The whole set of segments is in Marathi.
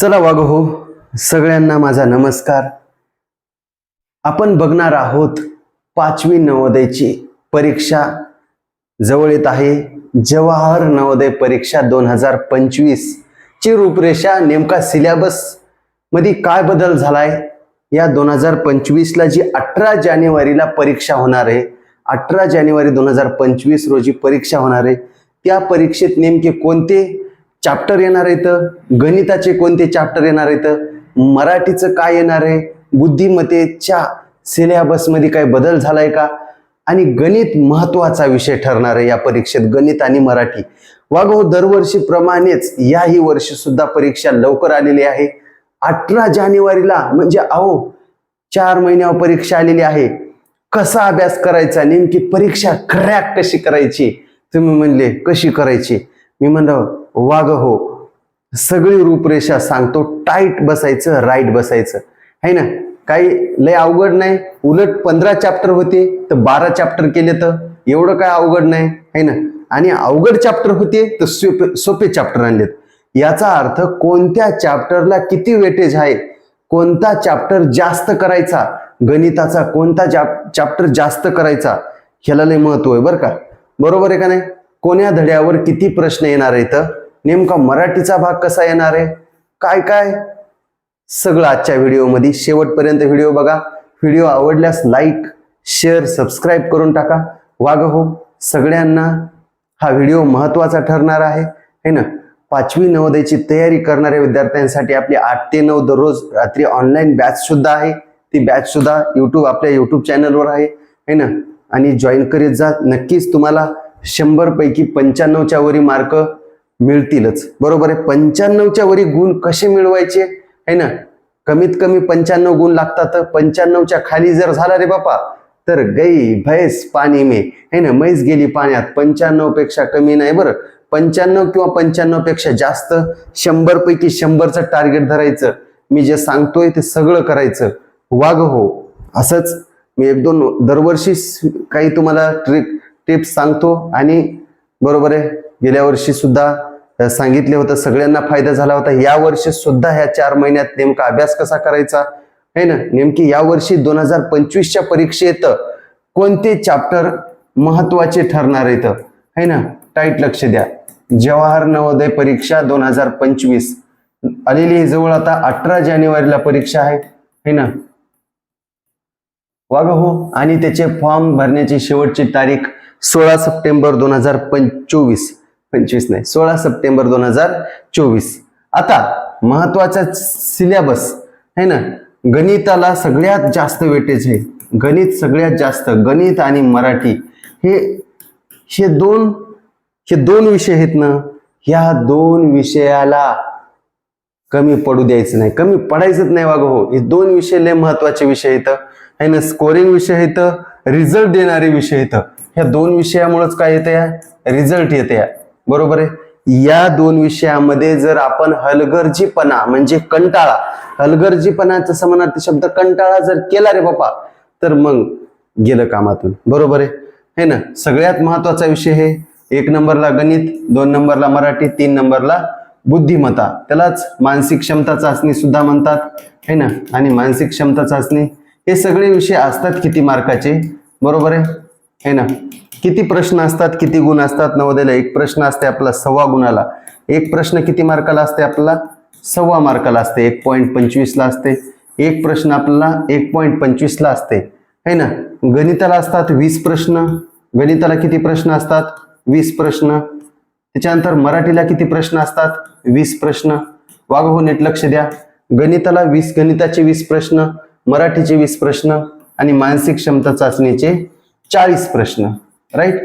चला वाघ हो सगळ्यांना माझा नमस्कार. आपण बघणार आहोत पाचवी नवोदयची परीक्षा. जवळ येत आहे जवाहर नवोदय परीक्षा दोन हजार पंचवीस ची रूपरेषा नेमका सिलेबसमध्ये काय बदल झालाय? या दोन हजार पंचवीसला जी अठरा जानेवारीला परीक्षा होणार आहे अठरा जानेवारी दोन हजार पंचवीस रोजी परीक्षा होणार आहे त्या परीक्षेत नेमके कोणते चॅप्टर येणार आहेत गणिताचे कोणते चॅप्टर येणार आहेत मराठीचं काय येणार आहे? बुद्धिमत्तेच्या सिलेबसमध्ये काय बदल झालाय का? आणि गणित महत्त्वाचा विषय ठरणार आहे या परीक्षेत गणित आणि मराठी. वागो दरवर्षीप्रमाणेच याही वर्षी सुद्धा परीक्षा लवकर आलेली आहे. अठरा जानेवारीला म्हणजे अहो चार महिन्यावर परीक्षा आलेली आहे. कसा अभ्यास करायचा? नेमकी परीक्षा क्रॅक कशी करायची? तुम्ही म्हणले कशी करायची? मी म्हणलं वाग हो. सगळी रूपरेषा सांगतो टाईट बसायचं राईट बसायचं. है ना? काही लय अवघड नाही. उलट पंधरा चॅप्टर होते तर बारा चॅप्टर केले तर एवढं काय अवघड नाही. है ना? आणि अवघड चॅप्टर होते तर सोपे सोपे चॅप्टर आणलेत. याचा अर्थ कोणत्या चॅप्टरला किती वेटेज आहे कोणता चॅप्टर जास्त करायचा गणिताचा कोणता चॅप्टर जास्त करायचा ह्याला लय महत्त्व आहे बरं का? बरोबर आहे का नाही? कोण्या धड्यावर किती प्रश्न येणार आहेत? नेमका मराठीचा भाग कसा येणार आहे? काय काय? सगळं आजच्या व्हिडिओमध्ये. शेवटपर्यंत व्हिडिओ बघा. व्हिडिओ आवडल्यास लाईक शेअर सबस्क्राईब करून टाका. वाघ हो सगळ्यांना हा व्हिडिओ महत्त्वाचा ठरणार आहे. है ना? पाचवी नवोदयची तयारी करणाऱ्या विद्यार्थ्यांसाठी आपली आठ ते नऊ दररोज रात्री ऑनलाईन बॅच सुद्धा आहे. ती बॅच सुद्धा युट्यूब आपल्या युट्यूब चॅनलवर आहे. है ना? आणि जॉईन करीत जा. नक्कीच तुम्हाला शंभर पैकी पंच्याण्णवच्या वरी मार्क मिळतीलच. बरोबर आहे? पंच्याण्णवच्या वरी गुण कसे मिळवायचे? है ना? कमीत कमी पंच्याण्णव गुण लागतात. पंच्याण्णवच्या खाली जर झाला रे बापा तर गई भैस पाणी मे. है ना? मैस गेली पाण्यात. पंच्याण्णवपेक्षा कमी नाही बरं. पंच्याण्णव किंवा पंच्याण्णवपेक्षा जास्त शंभर पैकी शंभरचं टार्गेट धरायचं. मी जे सांगतोय ते सगळं करायचं. वाघ हो. असंच मी एक दोन दरवर्षी काही तुम्हाला ट्रिक टिप्स सांगतो. आणि बरोबर आहे? गेल्या वर्षी सुद्धा सांगितले होतं सगळ्यांना फायदा झाला होता. या वर्षी सुद्धा ह्या चार महिन्यात नेमका अभ्यास कसा करायचा? आहे ना? नेमकी या वर्षी दोन हजार पंचवीसच्या परीक्षेत कोणते चॅप्टर महत्त्वाचे ठरणार आहेत? है ना? टाईट लक्ष द्या. जवाहर नवोदय परीक्षा दोन हजार पंचवीस. आलेली जवळ आता अठरा जानेवारीला परीक्षा आहे. है ना? वाग हो. आणि त्याचे फॉर्म भरण्याची शेवटची तारीख सोळा सप्टेंबर दोन हजार पंचवीस. पंचवीस नाही सोळा सप्टेंबर दोन हजार चोवीस. आता महत्त्वाचा सिलेबस है ना? गणिताला सगळ्यात जास्त वेटेज आहे. गणित सगळ्यात जास्त गणित आणि मराठी. हे हे दोन हे दोन विषय आहेत ना ह्या दोन विषयाला कमी पडू द्यायचं नाही. कमी पडायचंच नाही वाग हो. हे दोन विषय लय महत्त्वाचे विषय आहेत. है ना स्कोरिंग विषय आहेत रिझल्ट देणारे विषय येतं ह्या दोन विषयामुळेच काय येतं या रिझल्ट येते या बरोबर आहे? या दोन विषयामध्ये जर आपण हलगर्जीपणा म्हणजे कंटाळा हलगर्जीपणाचा समानार्थ शब्द कंटाळा जर केला रे बापा तर मग गेलं कामातून. बरोबर आहे? है ना? सगळ्यात महत्त्वाचा विषय हे एक नंबरला गणित दोन नंबरला मराठी तीन नंबरला बुद्धिमत्ता. त्यालाच मानसिक क्षमता चाचणी सुद्धा म्हणतात. है ना? आणि मानसिक क्षमता चाचणी हे सगळे विषय असतात किती मार्काचे? बरोबर आहे? है ना? किती प्रश्न असतात किती गुण असतात नवोदयला? एक प्रश्न असते आपला सव्वा गुणाला. एक प्रश्न किती मार्काला असते आपला? सव्वा मार्काला असते. एक पॉईंट पंचवीसला असते. एक प्रश्न आपल्याला एक पॉईंट पंचवीसला असते. है ना? गणिताला असतात वीस प्रश्न. गणिताला किती प्रश्न असतात? वीस प्रश्न. त्याच्यानंतर मराठीला किती प्रश्न असतात? वीस प्रश्न. वाघ हो नीट लक्ष द्या. गणिताला वीस गणिताचे वीस प्रश्न मराठीचे वीस प्रश्न आणि मानसिक क्षमता चाचणीचे चाळीस प्रश्न राईट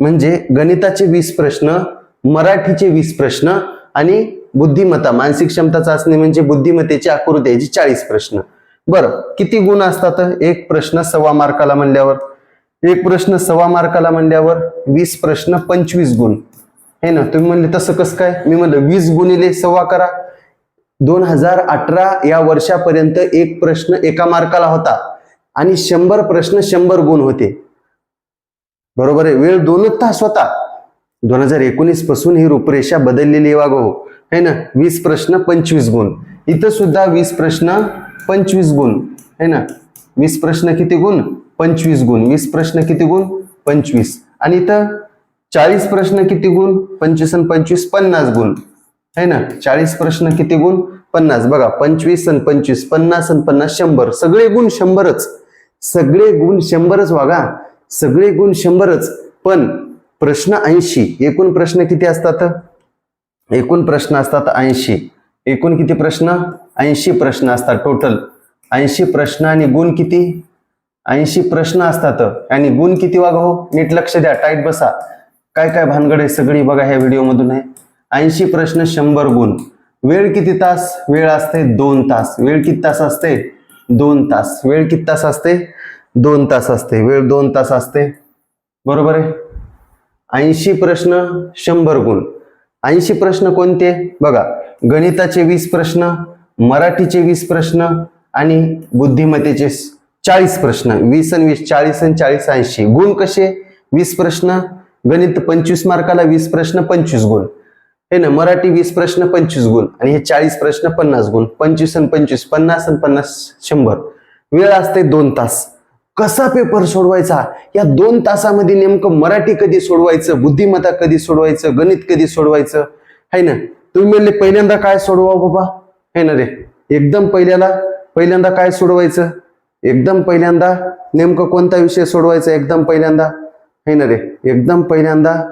म्हणजे गणिताचे वीस प्रश्न मराठीचे वीस प्रश्न आणि बुद्धिमत्ता मानसिक क्षमता चाचणी म्हणजे बुद्धिमत्तेची आकृत्याचे चाळीस प्रश्न. बरं किती गुण असतात? एक प्रश्न सव्वा मार्काला म्हणल्यावर. एक प्रश्न सव्वा मार्काला म्हणल्यावर वीस प्रश्न पंचवीस गुण. हे ना तुम्ही म्हणले तसं कसं काय? मी म्हणलं वीस गुणिले सव्वा करा. दोन हजार अठरा या वर्षापर्यंत एक प्रश्न एका मार्काला होता आणि शंभर प्रश्न शंभर गुण होते. बरोबर आहे. वेळ दोनच तास होता. दोन हजार एकोणीसपासून ही रूपरेषा बदललेली आहे वागो है ना? वीस प्रश्न पंचवीस गुण. इथं सुद्धा वीस प्रश्न पंचवीस गुण. है ना? वीस प्रश्न किती गुण? पंचवीस गुण. वीस प्रश्न किती गुण? पंचवीस. आणि इथं चाळीस प्रश्न किती गुण? पंचवीस आणि पंचवीस पन्नास गुण. है ना? चाळीस प्रश्न किती गुण? पन्नास. बघा पंचवीस आणि पंचवीस पन्नास आणि पन्नास शंभर. सगळे गुण शंभरच. सगळे गुण शंभरच वागा सगळे गुण शंभरच पण प्रश्न ऐंशी एकूण प्रश्न किती असतात? एकूण प्रश्न असतात ऐंशी. एकूण किती प्रश्न? ऐंशी प्रश्न असतात टोटल ऐंशी प्रश्न आणि गुण किती? ऐंशी प्रश्न असतात. आणि गुण किती वागा? हो नीट लक्ष द्या टाईट बसा. काय काय भानगड आहे सगळी बघा ह्या व्हिडिओमधून आहे ऐंशी प्रश्न शंभर गुण. वेळ किती तास? वेळ असते दोन तास. वेळ किती तास असते? दोन तास. वेळ किती तास असते? दोन तास असते. वेळ दोन तास असते. बरोबर आहे? ऐंशी प्रश्न शंभर गुण. ऐंशी प्रश्न कोणते? बघा गणिताचे वीस प्रश्न मराठीचे वीस प्रश्न आणि बुद्धिमत्तेचे चाळीस प्रश्न. वीस आणि वीस चाळीस आणि चाळीस ऐंशी. गुण कसे? वीस प्रश्न गणित पंचवीस मार्काला वीस प्रश्न पंचवीस गुण. हे ना मराठी वीस प्रश्न पंचवीस गुण. आणि हे चाळीस प्रश्न पन्नास गुण. पंचवीस आणि पंचवीस पन्नास आणि पन्नास शंभर. वेळ असते दोन तास. कसा पेपर सोडवायचा? या दोन तासामध्ये नेमकं मराठी कधी सोडवायचं? बुद्धिमत्ता कधी सोडवायचं? गणित कधी सोडवायचं? है ना? तुम्ही म्हणले पहिल्यांदा काय सोडवा बाबा? है ना रे? एकदम पहिल्याला पहिल्यांदा काय सोडवायचं? एकदम पहिल्यांदा नेमकं कोणता विषय सोडवायचा? एकदम पहिल्यांदा? है ना रे? एकदम पहिल्यांदा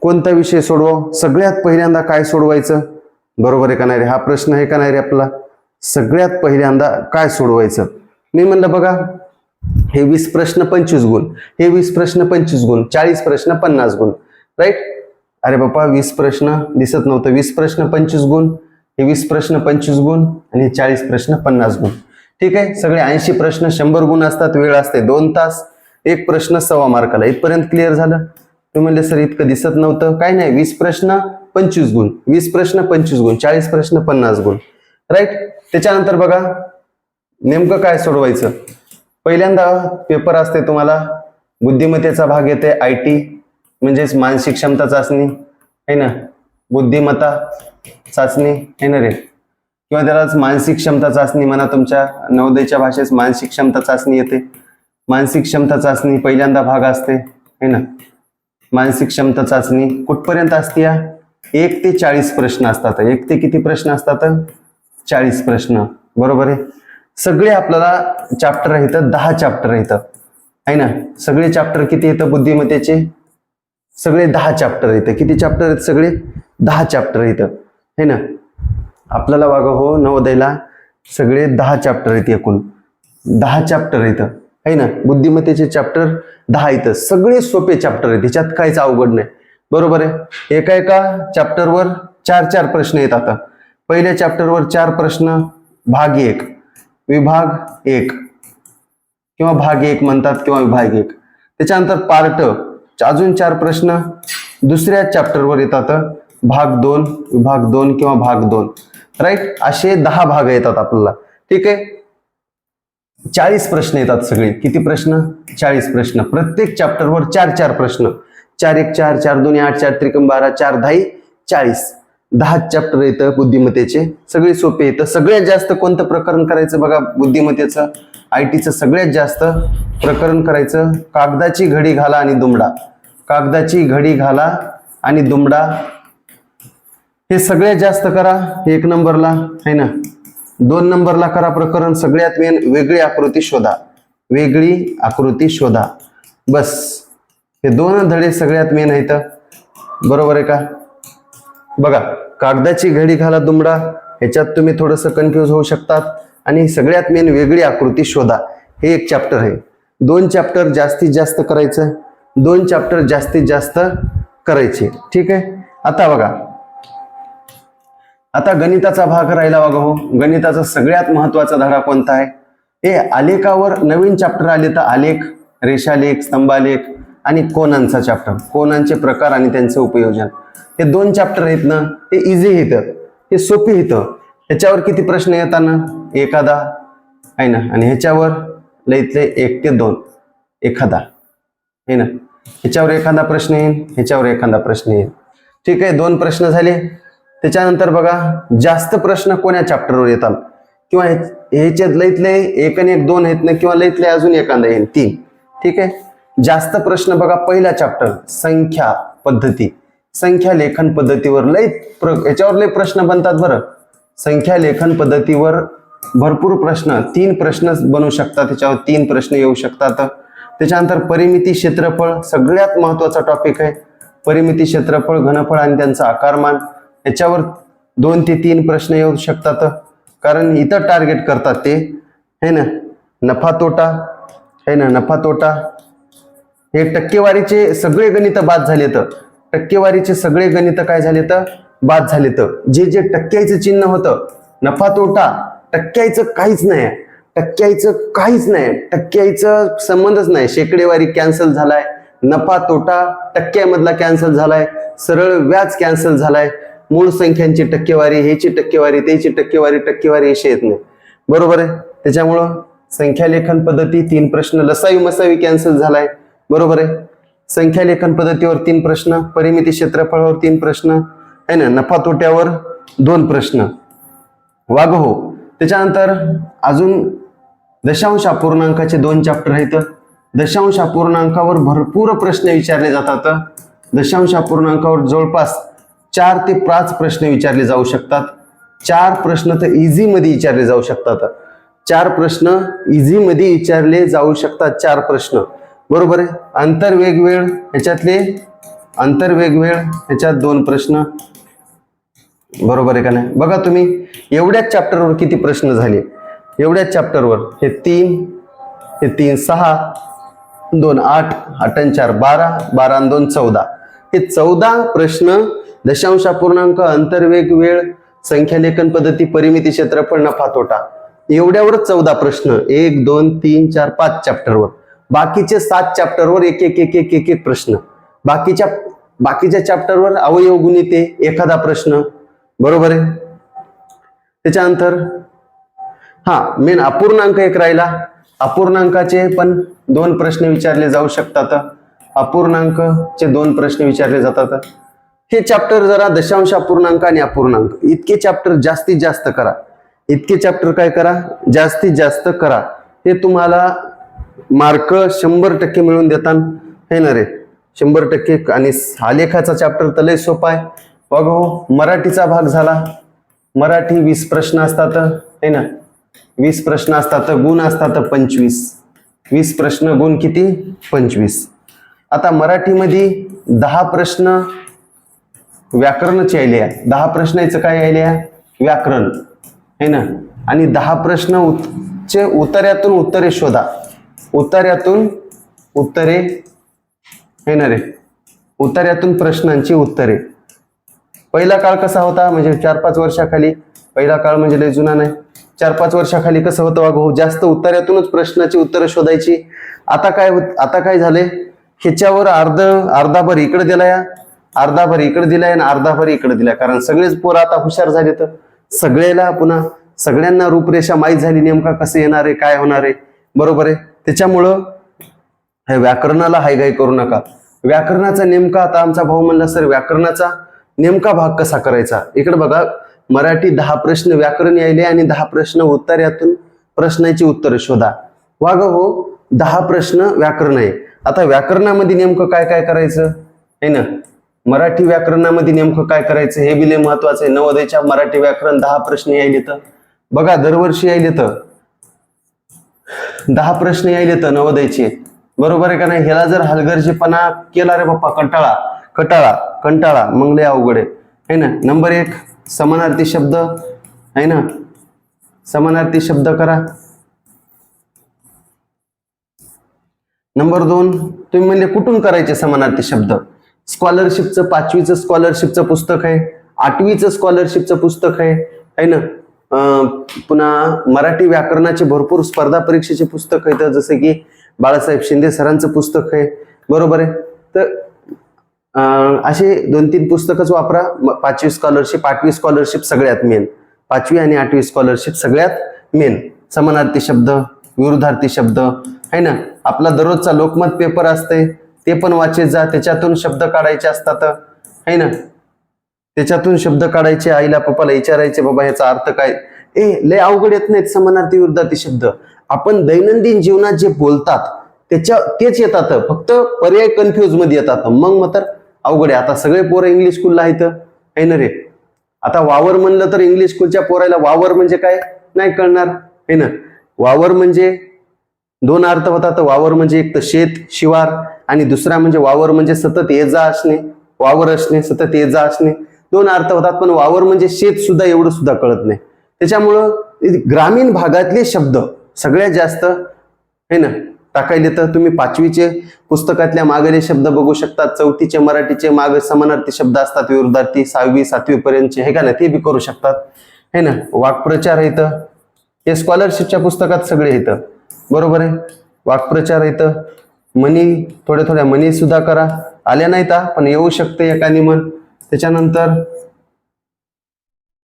कोणता विषय सोडवा सगळ्यात पहिल्यांदा काय सोडवायचं? बरोबर आहे का नाही रे? हा प्रश्न आहे का नाही रे आपला? सगळ्यात पहिल्यांदा काय सोडवायचं? मी म्हणलं बघा हे वीस प्रश्न पंचवीस गुण हे वीस प्रश्न पंचवीस गुण चाळीस प्रश्न पन्नास गुण राईट अरे बापा वीस प्रश्न दिसत नव्हतं. वीस प्रश्न पंचवीस गुण हे वीस प्रश्न पंचवीस गुण आणि चाळीस प्रश्न पन्नास गुण. ठीक आहे? सगळे ऐंशी प्रश्न शंभर गुण असतात वेळ असते दोन तास. एक प्रश्न सव्वा मार्काला. इथपर्यंत क्लिअर झालं? तुम्ही म्हणले सर इतकं दिसत नव्हतं. काय नाही वीस प्रश्न पंचवीस गुण वीस प्रश्न पंचवीस गुण चाळीस प्रश्न पन्नास गुण. राईट त्याच्यानंतर बघा नेमकं काय सोडवायचं? पहिल्यांदा पेपर असते तुम्हाला. बुद्धिमत्तेचा भाग येते आय टी म्हणजेच मानसिक क्षमता चाचणी आहे ना? बुद्धिमत्ता चाचणी आहे ना रे? किंवा त्यालाच मानसिक क्षमता चाचणी म्हणा तुमच्या. नवोदयच्या भाषेत मानसिक क्षमता चाचणी येते. मानसिक क्षमता चाचणी पहिल्यांदा भाग असते है ना? मानसिक क्षमता चाचणी कुठपर्यंत असते या? एक ते चाळीस प्रश्न असतात. एक ते किती प्रश्न असतात? चाळीस प्रश्न. बरोबर आहे? सगळे आपल्याला चॅप्टर येतं दहा चॅप्टर येतं आहे ना? सगळे चॅप्टर किती येतं बुद्धिमत्तेचे? सगळे दहा चॅप्टर येतं किती चॅप्टर आहेत सगळे? दहा चॅप्टर येतं है ना? आपल्याला वागा हो नवोदयला सगळे दहा चॅप्टर आहेत एकूण. दहा चॅप्टर येतं आहे ना? बुद्धिमत्तेचे चॅप्टर दहा येतं सगळे सोपे चॅप्टर आहेत. त्याच्यात काहीच अवघड नाही. बरोबर आहे? एका एका चॅप्टरवर चार चार प्रश्न येतात. पहिल्या चॅप्टरवर चार प्रश्न भाग एक. विभाग एक. किंवा भाग एक म्हणतात किंवा विभाग एक. त्याच्यानंतर पार्ट अजून चार प्रश्न. दुसऱ्या चॅप्टरवर येतात. भाग दोन विभाग दोन किंवा भाग दोन. राईट असे दहा भाग येतात आपल्याला. ठीक आहे? चाळीस प्रश्न येतात सगळे. किती प्रश्न? चाळीस प्रश्न. प्रत्येक चॅप्टरवर चार चार प्रश्न. चार एक चार चार दोन आठ चार त्रिकम बारा चार दहाई चाळीस. दहा चॅप्टर येतं बुद्धिमत्तेचे. सगळे सोपे येतं. सगळ्यात जास्त कोणतं प्रकरण करायचं बघा बुद्धिमत्तेचं? आय टीचं सगळ्यात जास्त प्रकरण करायचं. कागदाची घडी घाला आणि दुमडा. कागदाची घडी घाला आणि दुमडा. हे सगळ्यात जास्त करा. एक नंबरला आहे ना? दोन नंबरला करा प्रकरण. सगळ्यात मेन वेगळी आकृती शोधा. वेगळी आकृती शोधा. बस. हे दोन धडे सगळ्यात मेन आहेत. बरोबर आहे का? बघा. कागदाची घडी घाला दुमडा. ह्याच्यात तुम्ही थोडंसं कन्फ्यूज होऊ शकतात. आणि सगळ्यात मेन वेगळी आकृती शोधा. हे एक चॅप्टर आहे. दोन चॅप्टर जास्तीत जास्त करायचं. दोन चॅप्टर जास्तीत जास्त करायचे. ठीक आहे? आता बघा. आता गणिताचा भाग राहिला बघा हो. गणिताचा सगळ्यात महत्त्वाचा धडा कोणता आहे? हे आलेखावर नवीन चॅप्टर आले तर आलेख रेषालेख स्तंभालेख आणि कोणांचा चॅप्टर कोणांचे प्रकार आणि त्यांचं उपयोजन? हे दोन चॅप्टर आहेत ना ते इझी येतं हे सोपी येतं ह्याच्यावर किती प्रश्न येतात ना एखादा. आहे ना? आणि ह्याच्यावर लईतले एक ते दोन. एखादा. आहे ना? ह्याच्यावर एखादा प्रश्न येईल ह्याच्यावर एखादा प्रश्न येईल ठीक आहे दोन प्रश्न झाले. त्याच्यानंतर बघा जास्त प्रश्न कोण्या चॅप्टरवर येतात? किंवा ह्याच्यात लईतले एक आणि एक दोन आहेत ना किंवा लईतले अजून एखादा येईल तीन. ठीक आहे? जास्त प्रश्न बघा पहिला चॅप्टर संख्या पद्धती. संख्या लेखन पद्धतीवर लई प्र याच्यावर लई प्रश्न बनतात बरं. संख्या लेखन पद्धतीवर भरपूर प्रश्न तीन प्रश्न बनू शकतात त्याच्यावर तीन प्रश्न येऊ शकतात. त्याच्यानंतर परिमिती क्षेत्रफळ सगळ्यात महत्त्वाचा टॉपिक आहे. परिमिती क्षेत्रफळ घनफळ आणि त्यांचं आकारमान याच्यावर दोन ते तीन प्रश्न येऊ शकतात. कारण इतर टार्गेट करतात ते. है ना? नफा तोटा. है ना? नफा तोटा. हे टक्केवारीचे सगळे गणित बाद झाले तर टक्केवारीचे सगळे गणित काय झाले तर बाद झाले तर जे जे टक्क्याचं चिन्ह होतं नफा तोटा टक्क्याचं काहीच नाही. टक्क्याचं काहीच नाही. टक्क्याचं संबंधच नाही. शेकडेवारी कॅन्सल झालाय. नफा तोटा टक्क्यामधला कॅन्सल झालाय. सरळ व्याज कॅन्सल झालाय. मूळ संख्यांची टक्केवारी ह्याची टक्केवारी त्याची टक्केवारी टक्केवारी अशी येत नाही. बरोबर आहे? त्याच्यामुळं संख्यालेखन पद्धती तीन प्रश्न लसावी मसावी कॅन्सल झालाय. बरोबर आहे. संख्या लेखन पद्धतीवर तीन प्रश्न परिमिती क्षेत्रफळावर तीन प्रश्न आहे ना? नफा तोट्यावर दोन प्रश्न. वाघ हो त्याच्यानंतर अजून दशांश अपूर्णांकाचे दोन चॅप्टर आहेत. दशांश अपूर्णांकावर भरपूर प्रश्न विचारले जातात. दशांश अपूर्णांकावर जवळपास चार ते पाच प्रश्न विचारले जाऊ शकतात. चार प्रश्न तर इझीमध्ये विचारले जाऊ शकतात. चार प्रश्न इझीमध्ये विचारले जाऊ शकतात. चार प्रश्न. बरोबर आहे? अंतर वेगवेळ ह्याच्यातले अंतर वेगवेळ ह्याच्यात दोन प्रश्न. बरोबर आहे का नाही? बघा तुम्ही एवढ्याच चॅप्टरवर किती प्रश्न झाले? एवढ्याच चॅप्टरवर हे तीन हे तीन सहा दोन आठ आठ चार बारा बारा दोन चौदा. हे चौदा प्रश्न दशांश पूर्णांक अंतर्वेग वेळ संख्या लेखन पद्धती परिमिती क्षेत्रफळ नफा तोटा. एवढ्यावरच चौदा प्रश्न. एक दोन तीन चार पाच चॅप्टरवर बाकीचे सात चॅप्टरवर एक एक एक एक एक एक प्रश्न. बाकीच्या बाकीच्या चॅप्टरवर अवयव गुणिते एखादा प्रश्न. बरोबर आहे? त्याच्यानंतर हा मेन अपूर्णांक एक राहिला. अपूर्णांकाचे पण दोन प्रश्न विचारले जाऊ शकतात. अपूर्णांकचे दोन प्रश्न विचारले जातात. हे चॅप्टर जरा दशांश अपूर्णांक आणि अपूर्णांक. इतके चॅप्टर जास्तीत जास्त करा. इतके चॅप्टर काय करा? जास्तीत जास्त करा. हे तुम्हाला मार्क शंभर टक्के मिळवून देतात हे ना रे? शंभर टक्के आणि आलेखाचा चॅप्टर तर लय सोपा आहे. बघ हो मराठीचा भाग झाला. मराठी वीस प्रश्न असतात है ना? वीस प्रश्न असतात गुण असतात पंचवीस. वीस प्रश्न गुण किती? पंचवीस. आता मराठीमध्ये दहा प्रश्न व्याकरणच यायले आहे. दहा प्रश्नाचं काय यायले आहे? व्याकरण. है ना? आणि दहा प्रश्न उत- चे उत्तरातून उत्तरे शोधा. उत्तऱ्यातून उत्तरे हे ना रे प्रश्नांची उत्तरे. पहिला काळ कसा होता? म्हणजे चार पाच वर्षाखाली. पहिला काळ म्हणजे लय जुना नाही. चार पाच वर्षाखाली कसं होतं वागो हो जास्त उत्तरातूनच प्रश्नाची उत्तरं शोधायची. आता काय होत आता काय झाले? ह्याच्यावर अर्ध अर्धाभर इकडे दिलाय अर्धाभर इकडे दिलाय आणि अर्धाभर इकडे दिलाय. कारण सगळेच पोरं आता हुशार झाले तर सगळ्याला पुन्हा सगळ्यांना रूपरेषा माहीत झाली नेमका कसं येणार आहे काय होणार आहे. बरोबर आहे? त्याच्यामुळं हे व्याकरणाला हायगाय करू नका. व्याकरणाचा नेमका आता आमचा भाऊ म्हणला सर व्याकरणाचा नेमका भाग कसा करायचा? इकडे बघा मराठी दहा प्रश्न व्याकरण यायले आणि दहा प्रश्न उत्तर यातून प्रश्नाची उत्तर शोधा. वाग हो दहा प्रश्न व्याकरण आहे. आता व्याकरणामध्ये नेमकं काय काय करायचं? आहे ना? मराठी व्याकरणामध्ये नेमकं काय करायचं? हे बिले महत्वाचं आहे. नवोदयच्या मराठी व्याकरण दहा प्रश्न यायले तर बघा दरवर्षी यायले तर दहा प्रश्न यायले तर नवोदयचे बरोबर आहे का नाही? ह्याला जर हलगर्जीपणा केला रे बाप्पा कंटाळा. कटाळा कंटाळा. मग लय अवघड आहे. है ना? नंबर एक समानार्थी शब्द. आहे ना? समानार्थी शब्द करा. नंबर दोन तुम्ही म्हणजे कुठून करायचे समानार्थी शब्द? स्कॉलरशिपचं पाचवीचं स्कॉलरशिपचं पुस्तक आहे. आठवीचं स्कॉलरशिपचं पुस्तक आहे. है ना? पुन्हा मराठी व्याकरणाचे भरपूर स्पर्धा परीक्षेचे पुस्तक आहेत. जसं की बाळासाहेब शिंदे सरांचं पुस्तक आहे. बरोबर आहे? तर असे दोन तीन पुस्तकच वापरा. पाचवी स्कॉलरशिप आठवी स्कॉलरशिप सगळ्यात मेन पाचवी आणि आठवी स्कॉलरशिप सगळ्यात मेन समानार्थी शब्द विरुद्धार्थी शब्द. आहे ना? आपला दररोजचा लोकमत पेपर असते ते पण वाचित जा. त्याच्यातून शब्द काढायचे असतात. है ना? त्याच्यातून शब्द काढायचे आईला पप्पाला विचारायचे बाबा ह्याचा अर्थ काय? ए लय अवघड येत नाहीत समानार्थी विरुद्धार्थी शब्द. आपण दैनंदिन जीवनात जे बोलतात त्याच्या तेच येतात. फक्त पर्याय कन्फ्युजमध्ये येतात. मग मग तर अवघड आहे. आता सगळे पोरं इंग्लिश स्कूलला आहेत. आहे ना रे? आता वावर म्हणलं तर इंग्लिश स्कूलच्या पोरायला वावर म्हणजे काय? नाही कळणार. आहे ना? वावर म्हणजे दोन अर्थ होतात. वावर म्हणजे एक तर शेत शिवार आणि दुसरा म्हणजे वावर म्हणजे सतत ये जा असणे. वावर असणे सतत ये जा असणे. दोन अर्थ होतात पण वावर म्हणजे शेत सुद्धा एवढं सुद्धा कळत नाही. त्याच्यामुळं ग्रामीण भागातले शब्द सगळ्यात जास्त आहे ना टाकायले तर तुम्ही पाचवीचे पुस्तकातल्या मागले शब्द बघू शकता. चौथीचे मराठीचे माग समानार्थी शब्द असतात विरुद्धार्थी सहावी सातवी पर्यंतचे हे का ना ते बी करू शकतात. है ना वाक्प्रचार येतं हे स्कॉलरशिपच्या पुस्तकात सगळे येतं. बरोबर आहे? वाक्प्रचार येतं मनी थोड्या थोड्या मनी सुद्धा करा. आल्या नाहीत ता पण येऊ शकते एकाने मन. त्याच्यानंतर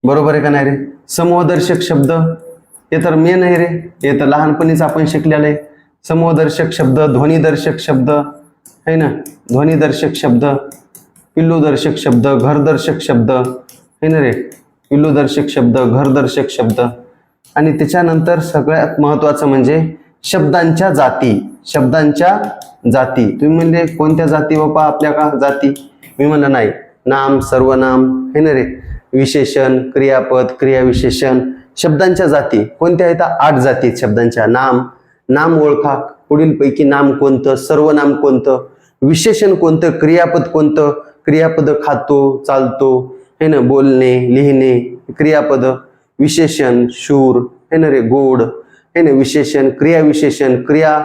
बरोबर आहे का नाही रे? समूहदर्शक शब्द हे तर मेन आहे रे. हे तर लहानपणीच आपण शिकलेलं आहे. समूहदर्शक शब्द ध्वनीदर्शक शब्द है ना? ध्वनीदर्शक शब्द पिल्लूदर्शक शब्द घरदर्शक शब्द है ना रे? पिल्लूदर्शक शब्द घरदर्शक शब्द. आणि त्याच्यानंतर सगळ्यात महत्त्वाचं म्हणजे शब्दांच्या जाती शब्दांच्या जाती. तुम्ही म्हणले कोणत्या जाती बापा आपल्या का जाती? मी म्हणलं नाही. नाम सर्वनाम हे ना रे? विशेषण क्रियापद क्रियाविशेषण शब्दांच्या जाती. कोणत्या आहेत? आठ जाती शब्दांच्या. नाम. नाम ओळखा. पुढीलपैकी नाम कोणतं? सर्वनाम कोणतं? विशेषण कोणतं? क्रियापद कोणतं? क्रियापद खातो चालतो हे ना? बोलणे लिहिणे क्रियापद. विशेषण शूर हे ना रे? गोड हे ना? विशेषण क्रियाविशेषण क्रिया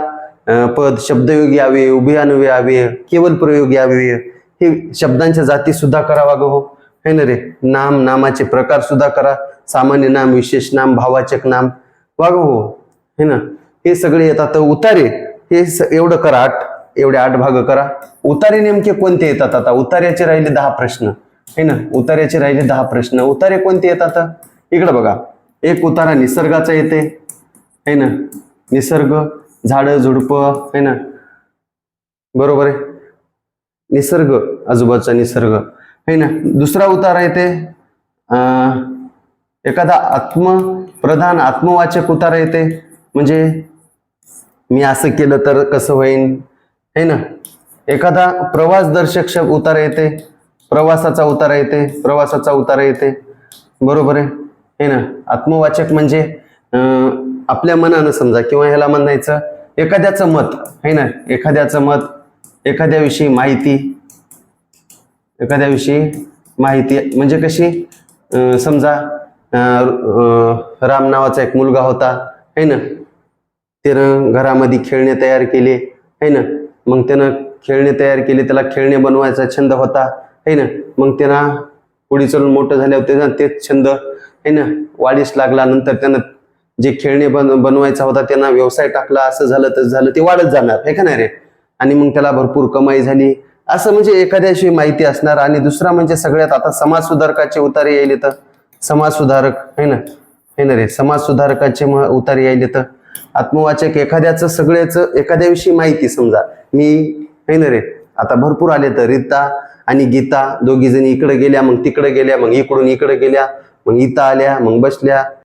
पद शब्दयोगी यावे उभयान्वय यावे केवल प्रयोग यावे हे शब्दांच्या जाती सुद्धा करावा गो हो. है. ना रे? नाम नामाचे प्रकार सुद्धा करा. सामान्य नाम विशेष नाम भावाचक नाम. वाग हो. है ना? हे सगळे येतात उतारे. हे स- एवढं करा आठ. एवढे आठ भाग करा. उतारे नेमके कोणते येतात आता? उतार्याचे राहिले दहा प्रश्न. है ना? उतार्याचे राहिले दहा प्रश्न. उतारे कोणते येतात इकडं बघा. एक उतारा निसर्गाचा येते. है ना? निसर्ग झाडं झुडपं. है ना? बरोबर आहे? निसर्ग. आजूबाजूचा निसर्ग. है ना? दुसरा उतारा येते. एखादा आत्मप्रधान आत्मवाचक उतारा येते. म्हणजे मी असं केलं तर कसं होईन? है ना? एखादा प्रवास दर्शक शब्द उतारा येते. प्रवासाचा उतारा येते. प्रवासाचा उतारा येते. बरोबर आहे? है ना? आत्मवाचक म्हणजे आपल्या मनानं समजा किंवा ह्याला म्हणायचं एखाद्याचं मत. है ना? एखाद्याचं मत एखाद्याविषयी माहिती. एखाद्याविषयी माहिती म्हणजे कशी? समजा राम नावाचा एक मुलगा होता है ना? त्यानं घरामध्ये खेळणे तयार केले है ना? मग त्यानं खेळणे तयार केले त्याला खेळणे बनवायचा छंद होता है ना? मग त्यांना पुढे चलून मोठं झाल्यावर त्याचा तेच छंद है ना? वाढीस लागला नंतर त्यानं जे खेळणे बन बनवायचा होता त्यांना व्यवसाय टाकला असं झालं तसं झालं ते वाढत जाणार हे का नाही रे? आणि मग त्याला भरपूर कमाई झाली असं म्हणजे एखाद्याशी माहिती असणार आणि दुसरा म्हणजे सगळ्यात आता समाज सुधारकाचे उतारे यायले तर? समाज सुधारक है ना? हे ना रे? समाज सुधारकाचे म- उतारे यायले तर? आत्मवाचक एखाद्याचं सगळ्याच एखाद्याविषयी माहिती समजा. मी है ना रे? आता भरपूर आले तर रीता आणि गीता दोघी जणी इकडे गेल्या मग तिकडे गेल्या मग इकडून इकडे गेल्या मग इथं आल्या मग बसल्या.